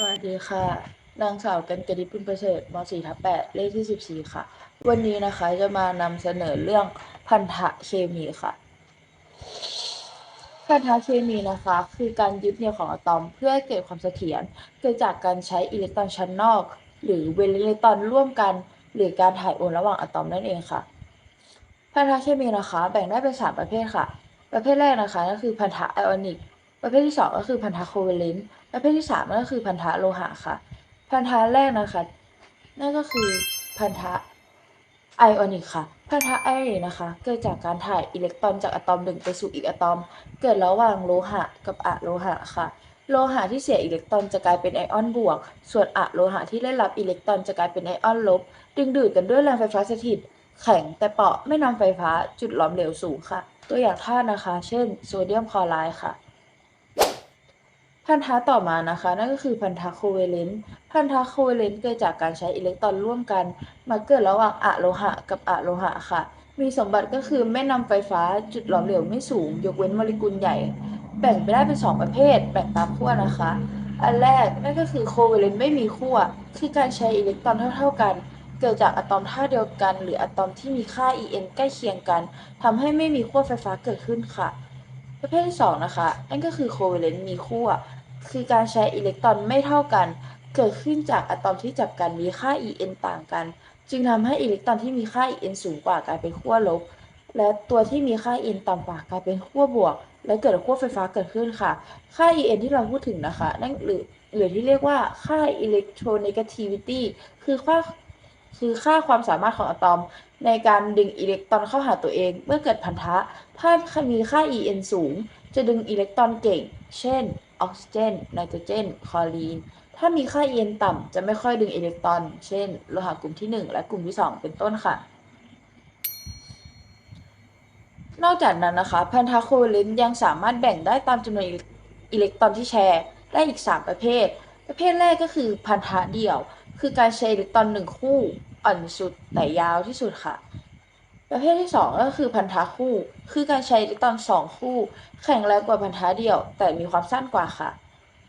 สวัสดีค่ะ นางสาวกันกนิษฐ์ปุณประเสริฐม .4 ทับ8เลขที่14ค่ะ วันนี้นะคะจะมานำเสนอเรื่องพันธะเคมีค่ะ พันธะเคมีนะคะ คือการยึดเหนี่ยวของอะตอมเพื่อให้เกิดความเสถียรเกิดจากการใช้อิเล็กตรอนชั้นนอก หรือเวลิเลตรอนร่วมกัน หรือการถ่ายโอนระหว่างอะตอมนั่นเองค่ะ พันธะเคมีนะคะ แบ่งได้เป็น3ประเภทค่ะ ประเภทแรกนะคะก็คือพันธะไอออนิก ประเภทที่ 2 ก็คือพันธะโคเวเลนต์ประเภทที่3ก็คือพันธะโลหะค่ะ พันธะแรกนะคะ นั่นก็คือพันธะไอออนิกค่ะ พันธะไอออนิกนะคะ เกิดจากการถ่ายอิเล็กตรอนจากอะตอมหนึ่งไปสู่อีกอะตอม เกิดระหว่างโลหะกับอะโลหะค่ะ โลหะที่เสียอิเล็กตรอนจะกลายเป็นไอออนบวก ส่วนอะโลหะที่ได้รับอิเล็กตรอนจะกลายเป็นไอออนลบ ดึงดูดกันด้วยแรงไฟฟ้าสถิต แข็งแต่เปราะไม่นำไฟฟ้าจุดหลอมเหลวสูงค่ะ ตัวอย่างธาตุนะคะ เช่น โซเดียมคลอไรด์ค่ะ พันธะต่อมานะคะ นั่นก็คือพันธะโคเวเลนต์พันธะโคเวเลนต์เกิดจากการใช้อิเล็กตรอนร่วมกัน มาเกิดระหว่างอะโลหะกับอะโลหะค่ะ มีสมบัติก็คือไม่นำไฟฟ้าจุดหลอมเหลวไม่สูง ยกเว้นโมเลกุลใหญ่ แบ่งไปได้เป็น 2 ประเภท แบ่งตามขั้วนะคะ อันแรกนั่นก็คือโคเวเลนต์ไม่มีขั้วคือการใช้อิเล็กตรอนเท่า ๆกัน เกิดจากอะตอมท่าตุเดียวกัน หรืออะตอมที่มีค่า En ใกล้เคียงกันทำให้ไม่มีขั้วไฟฟ้าเกิดขึ้นค่ะประเภทที่สองนะคะ นั่นก็คือโคเวเลนต์มีขั้ว คือการใช้อิเล็กตรอนไม่เท่ากัน เกิดขึ้นจากอะตอมที่จับกันมีค่า En ต่างกัน จึงทำให้อิเล็กตรอนที่มีค่า En สูงกว่ากลายเป็นขั้วลบ และตัวที่มีค่า En ต่ำกว่ากลายเป็นขั้วบวก และเกิดขั้วไฟฟ้าเกิดขึ้นค่ะ ค่า En ที่เราพูดถึงนะคะ นั่นหรือหรือที่เรียกว่าค่า electronegativity คือค่าคือค่าความสามารถของอะตอม ในการดึงอิเล็กตรอนเข้าหาตัวเอง เมื่อเกิดพันธะ ถ้ามีค่า En สูง จะดึงอิเล็กตรอนเก่ง เช่น ออกซิเจน ไนโตรเจน คลอรีน ถ้ามีค่า En ต่ำ จะไม่ค่อยดึงอิเล็กตรอน เช่น โลหะกลุ่มที่ 1 และกลุ่มที่ 2 เป็นต้นค่ะ นอกจากนั้นนะคะพันธะโคเวเลนต์ยังสามารถแบ่งได้ตามจำนวนอิเล็กตรอนที่แชร์ ได้อีก 3 ประเภท ประเภทแรกก็คือพันธะเดี่ยว คือการใช้อิเล็กตรอนหนึ่งคู่ อ่อนสุดแต่ยาวที่สุดค่ะ ประเภทที่2ก็คือพันธะคู่ คือการใช้อิเล็กตรอน2คู่ แข็งแรงกว่าพันธะเดี่ยว แต่มีความสั้นกว่าค่ะ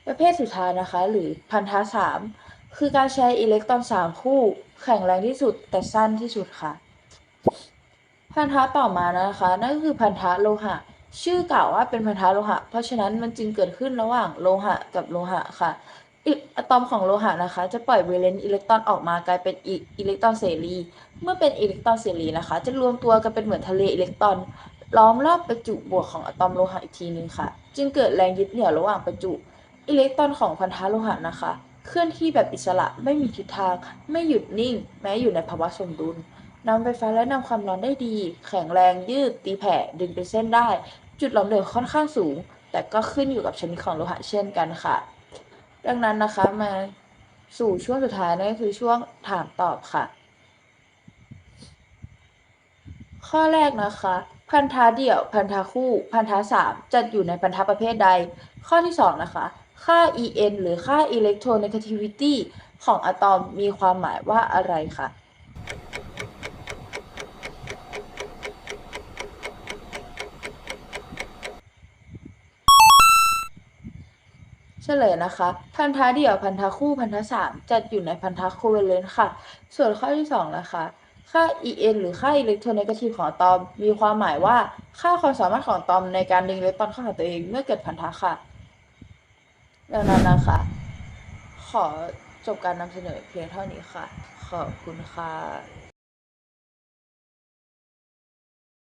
ประเภทสุดท้ายนะคะ หรือพันธะ3คือการใช้อิเล็กตรอน3คู่ แข็งแรงที่สุดแต่สั้นที่สุดค่ะ พันธะต่อมานะคะ นั่นก็คือพันธะโลหะ ชื่อกล่าวว่าเป็นพันธะโลหะ เพราะฉะนั้นมันจึงเกิดขึ้นระหว่างโลหะกับโลหะค่ะ อะตอมของโลหะนะคะ จะปล่อยเวเลนอิเล็กตรอนออกมากลายเป็นอิเล็กตรอนเสรี เมื่อเป็นอิเล็กตรอนเสรีนะคะ จะรวมตัวกันเป็นเหมือนทะเลอิเล็กตรอน ล้อมรอบประจุบวกของอะตอมโลหะอีกทีนึงค่ะ จึงเกิดแรงยึดเหนี่ยวระหว่างประจุ อิเล็กตรอนของพันธะโลหะนะคะ เคลื่อนที่แบบอิสระไม่มีทิศทาง ไม่หยุดนิ่ง แม้อยู่ในภาวะสมดุลนำไฟฟ้าและนำความร้อนได้ดี แข็งแรงยืด ตีแผ่ดึงเป็นเส้นได้ จุดหลอมเหลวค่อนข้างสูง แต่ก็ขึ้นอยู่กับชนิดของโลหะเช่นกันค่ะ ดังนั้นนะคะมาสู่ช่วงสุดท้ายนั่นก็คือช่วงถามตอบค่ะ ข้อแรกนะคะ พันธะเดี่ยว พันธะคู่ พันธะสามจัดอยู่ในพันธะประเภทใด ข้อที่สองนะคะค่า En หรือค่า electronegativity ของอะตอมมีความหมายว่าอะไรคะ ฉลยนะคะ พันธะเดี่ยวพันธะคู่พันธะสามจัดอยู่ในพันธะโคเวเลนต์ค่ะ ส่วนข้อที่สองนะคะค่า En หรือค่า electronegative ของอะตอม มีความหมายว่าค่าความสามารถของอะตอมในการดึงอิเล็กตรอนเข้าหาตัวเองเมื่อเกิดพันธะค่ะดังนั้นนะคะ ขอจบการนำเสนอเพียงเท่านี้ค่ะ ขอบคุณค่ะ